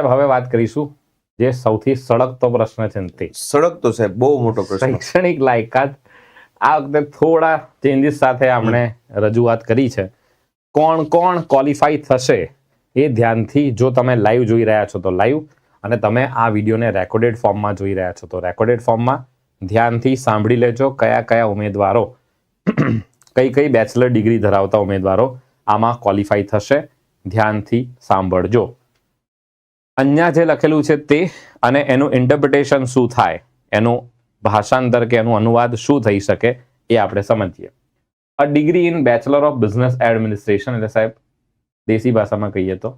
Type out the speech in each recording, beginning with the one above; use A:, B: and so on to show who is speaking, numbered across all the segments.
A: સાહેબ હવે વાત કરીશું જે સૌથી સળગતો પ્રશ્ન છે તે.
B: સડક તો સાહેબ બહુ મોટો પ્રશ્ન.
A: શૈક્ષણિક લાયકાત આ વખતે થોડા ચેન્જીસ સાથે આપણે રજૂઆત કરી છે. કોણ કોણ ક્વોલિફાઈ થશે એ ધ્યાનથી જો તમે લાઈવ જોઈ રહ્યા છો તો લાઈવ અને તમે આ વિડીયોને રેકોર્ડેડ ફોર્મમાં જોઈ રહ્યા છો તો રેકોર્ડેડ ફોર્મમાં ધ્યાનથી સાંભળી લેજો કયા કયા ઉમેદવારો કઈ કઈ બેચલર ડિગ્રી ધરાવતા ઉમેદવારો આમાં ક્વોલિફાઈ થશે. ધ્યાનથી સાંભળજો. અહીંયા જે લખેલું છે તે અને એનું ઇન્ટરપ્રિટેશન શું થાય? એનું ભાષાંતર કે એનું અનુવાદ શું થઈ શકે એ આપણે સમજીએ. A degree in bachelor of business administration એટલે સાહેબ દેશી ભાષામાં કહીએ તો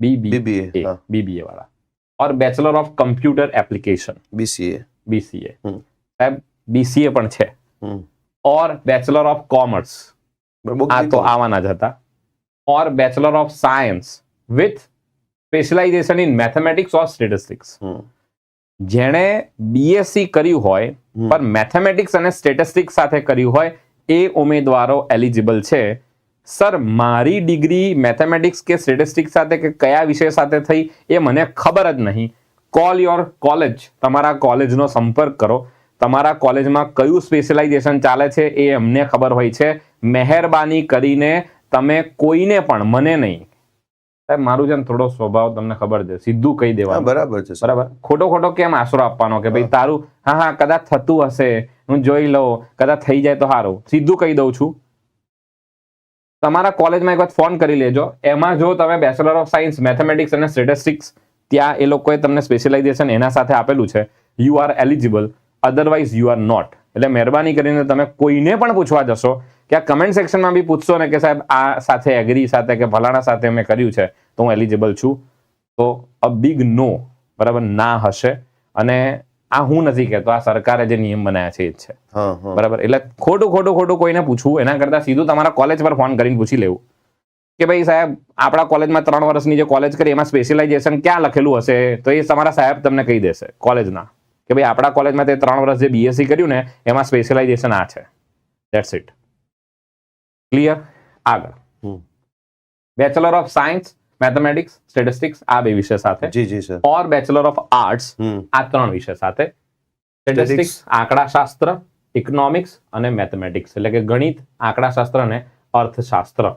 A: બીબીએ
B: બીબીએ
A: વાળા. Or bachelor of computer application
B: BCA
A: BCA. સાહેબ બીસીએ પણ છે. ઓર બેચલર ઓફ કોમર્સ આ તો આવાના જ હતા. Or bachelor of science with specialization in mathematics or statistics. જેણે બીએસસી કર્યું હોય પણ મેથેમેટિક્સ અને સ્ટેટિસ્ટિક્સ સાથે કર્યું હોય એ ઉમેદવારો એલિજિબલ છે. સર મારી ડિગ્રી મેથેમેટિક્સ કે સ્ટેટિસ્ટિક્સ સાથે કે કયા વિષય સાથે થઈ એ મને ખબર જ નહીં. Call your college. તમારા કોલેજનો સંપર્ક કરો. તમારા કોલેજમાં કયું સ્પેશિયલાઇઝેશન ચાલે છે એ અમને ખબર હોય છે. મહેરબાની કરીને તમે કોઈને પણ મને નહીં સાહેબ મારું છે ને થોડો સ્વભાવ તમને ખબર છે. સીધું કહી દેવાનું.
B: બરાબર છે
A: બરાબર? ખોટો ખોટો કેમ આશરો આપવાનો કે ભાઈ તારું હા હા કદાચ થતું હશે હું જોઈ લઉં કદાચ થઈ જાય તો સારું સીધું કહી દઉં છું. તમારા કોલેજમાં એક વખત ફોન કરી લેજો. એમાં જો તમે બેચલર ઓફ સાયન્સ મેથેમેટિક્સ અને સ્ટેટિસ્ટિક્સ ત્યાં એ લોકોએ તમને સ્પેશિયલાઇઝેશન એના સાથે આપેલું છે. You are eligible otherwise you are not એટલે મહેરબાની કરીને તમે કોઈને પણ પૂછવા જશો. કે આ કમેન્ટ સેક્શનમાં બી પૂછશો ને કે સાહેબ આ સાથે એગ્રી સાથે કે ફલાણા સાથે મેં કર્યું છે તો હું એલિજિબલ છું. તો અ બિગ નો બરાબર ના હશે. અને આ હું નથી કહેતો આ સરકારે જે નિયમ બનાવ્યા છે એ જ છે. બરાબર એટલે ખોટું ખોટું ખોટું કોઈને પૂછવું એના કરતાં સીધું તમારા કોલેજ પર ફોન કરીને પૂછી લેવું. કે ભાઈ સાહેબ આપણા કોલેજમાં ત્રણ વર્ષની જે કોલેજ કરી એમાં સ્પેશિયલાઇઝેશન ક્યાં લખેલું હશે? તો એ તમારા સાહેબ તમને કહી દેશે કોલેજના કે ભાઈ આપણા કોલેજમાં તે ત્રણ વર્ષ જે બીએસસી કર્યું ને એમાં સ્પેશિયલાઇઝેશન આ છે. ધેટ્સ ઇટ ક્લિયર આગળ. Bachelor of science mathematics statistics આ બે વિષય સાથે
B: જી જી sir
A: or bachelor of arts આ ત્રણ વિષય સાથે સ્ટેટિસ્ટિક્સ આંકડાશાસ્ત્ર ઇકોનોમિક્સ અને મેથેમેટિક્સ એટલે કે ગણિત આંકડાશાસ્ત્ર અને અર્થશાસ્ત્ર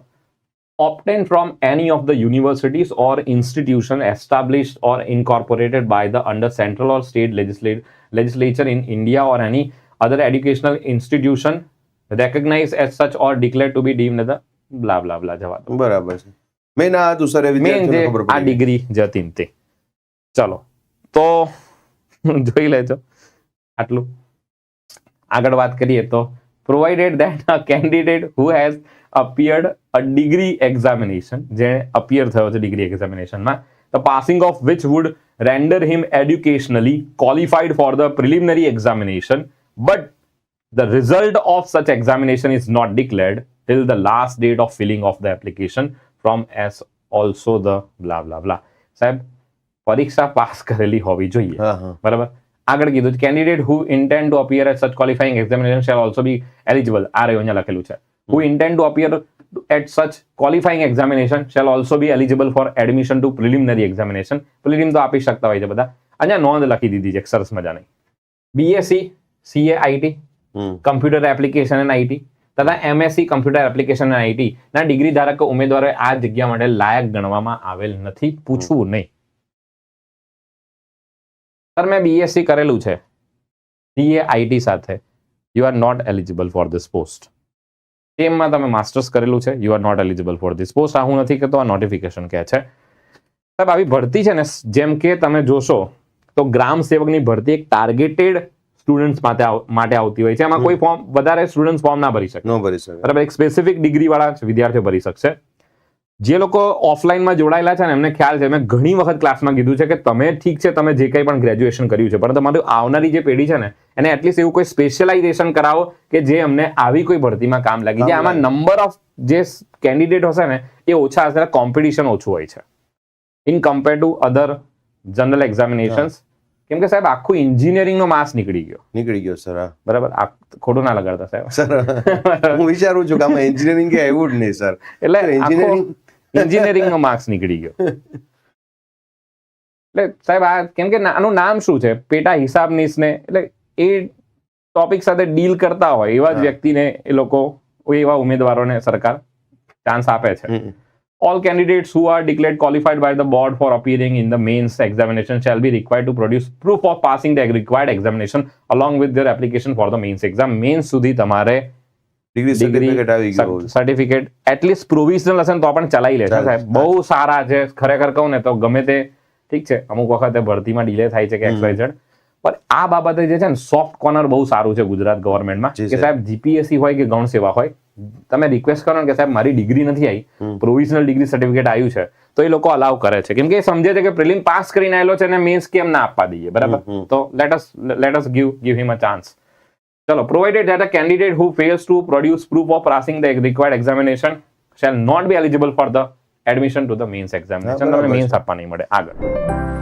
A: obtained from any of the universities or institution established or incorporated by the under central or state legislate, legislature in India or any other educational institution recognized as such or declared to be deemed as a blah blah blah જવા દો
B: બરાબર છે મેં ના હતું sir એ
A: main જે
B: વિદ્યાર્થીઓને ખબર
A: આ
B: પડી ગઈ.
A: ડિગ્રી જતી ને તે ચલો તો જોઈ લેજો આટલું આગળ વાત કરીએ તો provided that a candidate who has appeared a degree examination જે અપિયર થયો છે degree એક્ઝામિનેશનમાં the passing of which would render him educationally qualified for the preliminary examination but the result of such examination is not declared till the last date of filling of the application from as also the blah blah blah. સાહેબ પરીક્ષા pass કરેલી હોવી જોઈએ
B: હા હા
A: બરાબર આગળ કીધું candidate who intend to appear at such qualifying examination shall also be eligible આ રહ્યું અહીંયા લખેલું છે who intend to appear at such qualifying examination shall also be eligible for admission to preliminary examination prelim તો આપી શકતા હોય છે બધા અહીંયા નોંધ લખી દીધી છે એક સરસ મજાની બીએસસી સીએ આઈટી
B: હમ
A: કમ્પ્યુટર એપ્લિકેશન એન્ડ આઈટી તથા MSc computer application and IT ના ડિગ્રી ધારક ઉમેદવારોએ આ જગ્યા માટે લાયક ગણવામાં આવેલ નથી. પૂછવું નહીં. સર મેં બીએસસી કરેલું છે. સીએ આઈટી સાથે. You are not eligible for this post સેમમાં તમે માસ્ટર્સ કરેલું છે. You are not eligible for this post આ હું નથી કહેતો, આ નોટિફિકેશન કહે છે. સાહેબ, આવી ભરતી છે ને, જેમ કે તમે જોશો, તો ગ્રામ સેવકની ભરતી એક ટાર્ગેટેડ સ્ટુડન્ટ્સ માટે માટે આવતી હોય છે. એમાં કોઈ ફોર્મ વધારે સ્ટુડન્ટ્સ ફોર્મ ના ભરી શકે.
B: નો ભરી શકે.
A: બરાબર એક સ્પેસિફિક ડિગ્રી વાળા વિદ્યાર્થીઓ ભરી શકશે. જે લોકો ઓફલાઈનમાં જોડાયેલા છે ને એમને ખ્યાલ છે મેં ઘણી વખત ક્લાસમાં કીધું છે કે તમે ઠીક છે તમે જે કંઈ પણ ગ્રેજ્યુએશન કર્યું છે પરંતુ તમારું આવનારી જે પેઢી છે ને એને એટલીસ્ટ એવું કોઈ સ્પેશિયલાઇઝેશન કરાવો કે જે અમને આવી કોઈ ભરતીમાં કામ લાગી જાય. આમાં નંબર ઓફ જે કેન્ડિડેટ હશે ને એ ઓછા હશે કોમ્પિટિશન ઓછું હોય છે. In compare to other general examinations કેમ કે સાહેબ આખું એન્જિનિયરિંગનો માસ નીકળી ગયો.
B: નીકળી ગયો સર
A: બરાબર? આ ખોટું ના લગાડતા સાહેબ.
B: સર હું. વિચારું છું કે આમાં એન્જિનિયરિંગ કે આવ્યું જ નહીં સર.
A: એટલે એન્જિનિયરિંગ નો માર્ક્સ નીકળી ગયો. એટલે સાહેબ આ કેમ કે આનું નામ શું છે? પેટા હિસાબનીશ ને એટલે એ ટોપિક સાથે ડીલ કરતા હોય એવા જ વ્યક્તિને એ લોકો એવા ઉમેદવારોને સરકાર ચાન્સ આપે છે. All candidates who are declared qualified by the board for appearing in the mains examination shall be required to produce proof of passing the required examination along with their application for the mains exam mains સુધી તમારે
B: degree certificate આવી ગયું
A: certificate at least provisional હશે ને તો પણ ચલાવી
B: લેશે
A: સાહેબ બહુ સારા છે ખરેખર કહું ને તો ગમે તે ઠીક છે અમુક વખતે ભરતીમાં ડિલે થાય છે કે. એક્સવાઇઝેડ પણ આ બાબતે જે છે ને સોફ્ટ કોર્નર બહુ સારું છે ગુજરાત ગવર્મેન્ટમાં કે.
B: સાહેબ
A: જીપીએસસી હોય કે ગૌણ સેવા હોય તમે રિક્વેસ્ટ કરો ને કે સાહેબ મારી ડિગ્રી નથી આવી પ્રોવિઝનલ ડિગ્રી સર્ટિફિકેટ આવ્યું છે તો એ લોકો અલાવ કરે છે. કેમ કે એ સમજે છે કે પ્રિલિમ પાસ કરીને આવેલો છે અને મેન્સ કેમ ના આપવા દઈએ બરાબર. તો let us let us give give him a chance ચલો provided that a candidate who fails to produce proof of passing the required examination shall not be eligible for the admission to the mains examination
B: હા, બરાબર
A: તમે
B: છે.
A: Men's આપવા નહીં મળે. આગળ.